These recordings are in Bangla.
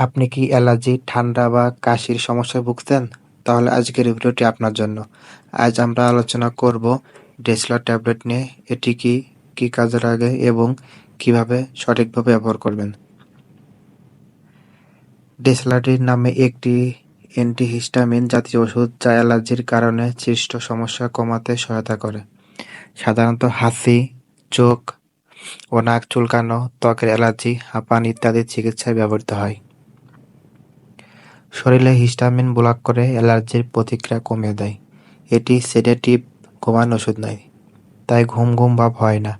আপনি কি অ্যালার্জি, ঠান্ডা বা কাশির সমস্যায় ভুগছেন? তাহলে আজকের ভিডিওটি আপনার জন্য। আজ আমরা আলোচনা করব ডেসলার ট্যাবলেট নিয়ে। এটি কি, কি কাজে লাগে এবং কীভাবে সঠিকভাবে ব্যবহার করবেন। ডেসলাডিন নামে একটি অ্যান্টিহিস্টামিন জাতীয় ওষুধ যা অ্যালার্জির কারণে সৃষ্ট সমস্যা কমাতে সহায়তা করে। সাধারণত হাঁচি, চোখ ও নাক চুলকানো, ত্বকের অ্যালার্জি, হাঁপানি ইত্যাদি চিকিৎসায় ব্যবহৃত হয়। শরীরে হিস্টামিন ব্লক করে অ্যালার্জির প্রতিক্রিয়া কমিয়ে দেয়। এটি সেডেটিভ ঘুমানোর ওষুধ নয়, তাই ঘুম ঘুম ভাব হয় না।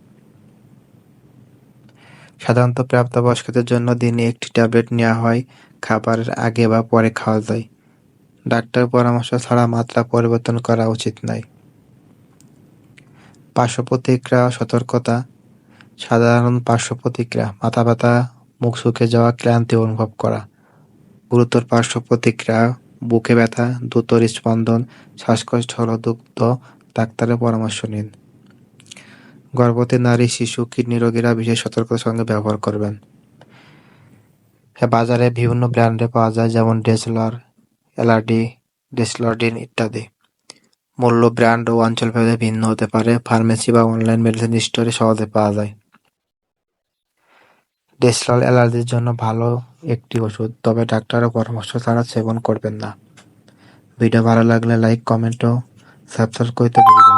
সাধারণত প্রাপ্তবয়স্কদের জন্য দিনে একটি ট্যাবলেট নেওয়া হয়, খাবারের আগে বা পরে খাওয়া যায়। ডাক্তার পরামর্শ ছাড়া মাত্রা পরিবর্তন করা উচিত নয়। পার্শ্ব প্রতিক্রিয়া সতর্কতা সাধারণ পার্শ্ব প্রতিক্রিয়া মাথা ব্যথা, মুখ শুকিয়ে যাওয়া, ক্লান্তি অনুভব করা। গুরুতর পার্শ্ব প্রতিক্রিয়া বুকে ব্যথা, দ্রুত হৃদস্পন্দন, শ্বাসকষ্ট হলে দ্রুত ডাক্তারের পরামর্শ নিন। গর্ভবতী নারী, শিশু, কিডনি রোগীরা বিশেষ সতর্কতার সঙ্গে ব্যবহার করবেন। বাজারে বিভিন্ন ব্র্যান্ডে পাওয়া যায় যেমন ডেসলার, এলাডি, ডেসলাডিন ইত্যাদি। মূল্য, ব্র্যান্ড ও অঞ্চলভেদে ভিন্ন হতে পারে। ফার্মেসি বা অনলাইন মেডিসিন স্টোরে সহজে পাওয়া যায়। ডেসলল অ্যালার্জির জন্য ভালো একটি ওষুধ, তবে ডাক্তারের পরামর্শ ছাড়া সেবন করবেন না। ভিডিও ভালো লাগলে লাইক, কমেন্ট ও সাবস্ক্রাইব করতে ভুলবেন।